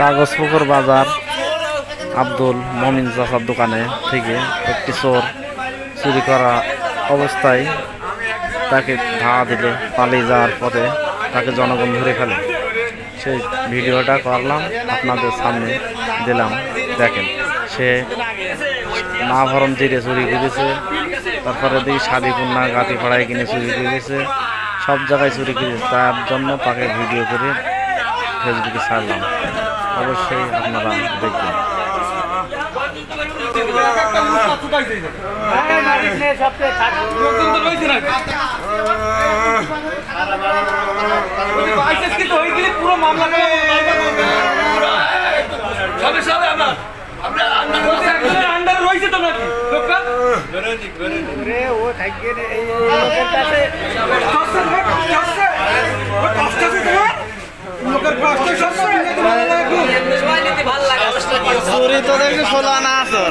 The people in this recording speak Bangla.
কাগজপুকুর বাজার আব্দুল মমিন চাচার দোকানে থেকে একটি চোর চুরি করা অবস্থায় তাকে ধাওয়া দিলে, পালিয়ে যাওয়ার পথে তাকে জনগণ ধরে ফেলে। সেই ভিডিওটা করলাম, আপনাদের সামনে দিলাম। দেখেন, সে মা ভরম জিরে চুরি করেছে, তারপরে দেখি শাদিপুন্না গাতি পাড়ায় কিনে চুরি করেছে, সব জায়গায় চুরি করেছে। তার জন্য তাকে ভিডিও করে ফেসবুকে ছাড়লাম। অবশ্যই আপনারা দেখবেন। আমরা চুরি তো দেখছি ষোলো আনা আসর